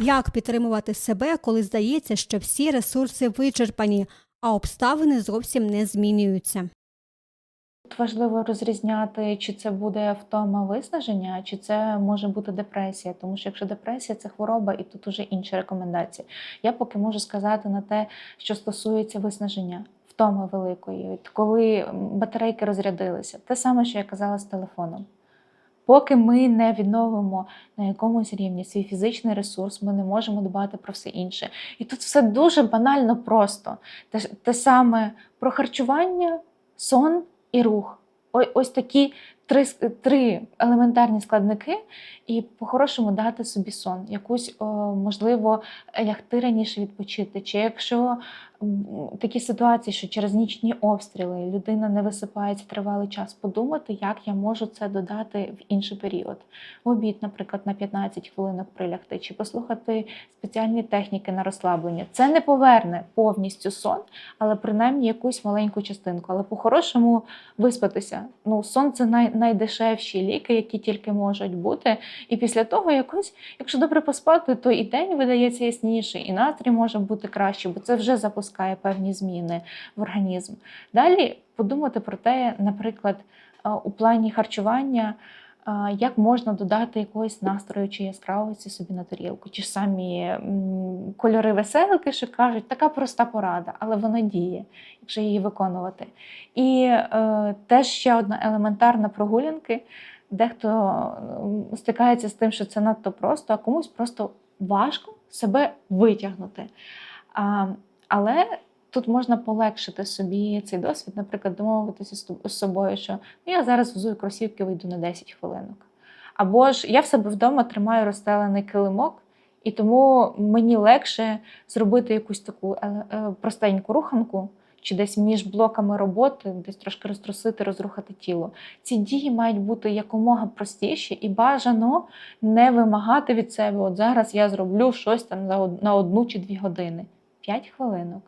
Як підтримувати себе, коли здається, що всі ресурси вичерпані, а обставини зовсім не змінюються? Тут важливо розрізняти, чи це буде втома виснаження, чи це може бути депресія. Тому що якщо депресія це хвороба, і тут уже інші рекомендації. Я поки можу сказати на те, що стосується виснаження. Втоми великої, коли батарейки розрядилися, те саме, що я казала з телефоном. Поки ми не відновимо на якомусь рівні свій фізичний ресурс, ми не можемо дбати про все інше. І тут все дуже банально просто. Те, те саме про харчування, сон і рух. Ось такі три, три елементарні складники, і по-хорошому дати собі сон, якусь, можливо, лягти раніше відпочити. Чи якщо такі ситуації, що через нічні обстріли людина не висипається тривалий час, подумати, як я можу це додати в інший період. В обід, наприклад, на 15 хвилинок прилягти, чи послухати спеціальні техніки на розслаблення. Це не поверне повністю сон, але принаймні якусь маленьку частинку. Але по-хорошому виспатися. Ну, сон це най- найдешевші ліки, які тільки можуть бути. І після того якось, якщо добре поспати, то і день видається ясніший, і настрій може бути краще, бо це вже запускає певні зміни в організм. Далі подумати про те, наприклад, е, у плані харчування. Як можна додати якогось настрою чи яскравості собі на тарілку? Ті самі кольори веселки, що кажуть, така проста порада, але вона діє, якщо її виконувати. І е, теж ще одна елементарна прогулянки. Дехто стикається з тим, що це надто просто, а комусь просто важко себе витягнути. А, але тут можна полегшити собі цей досвід, наприклад, домовитися з собою, що ну, я зараз взую кросівки, вийду на 10 хвилинок. Або ж я в себе вдома тримаю розстелений килимок, і тому мені легше зробити якусь таку е, е, простеньку руханку, чи десь між блоками роботи, десь трошки розтрусити, розрухати тіло. Ці дії мають бути якомога простіші і бажано не вимагати від себе. От зараз я зроблю щось там на одну чи дві години. П'ять хвилинок,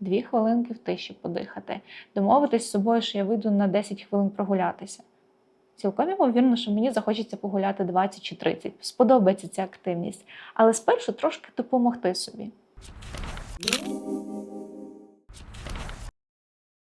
дві хвилинки в тиші подихати, домовитись з собою, що я вийду на 10 хвилин прогулятися. Цілком ймовірно, що мені захочеться погуляти 20 чи 30. Сподобається ця активність. Але спершу трошки допомогти собі.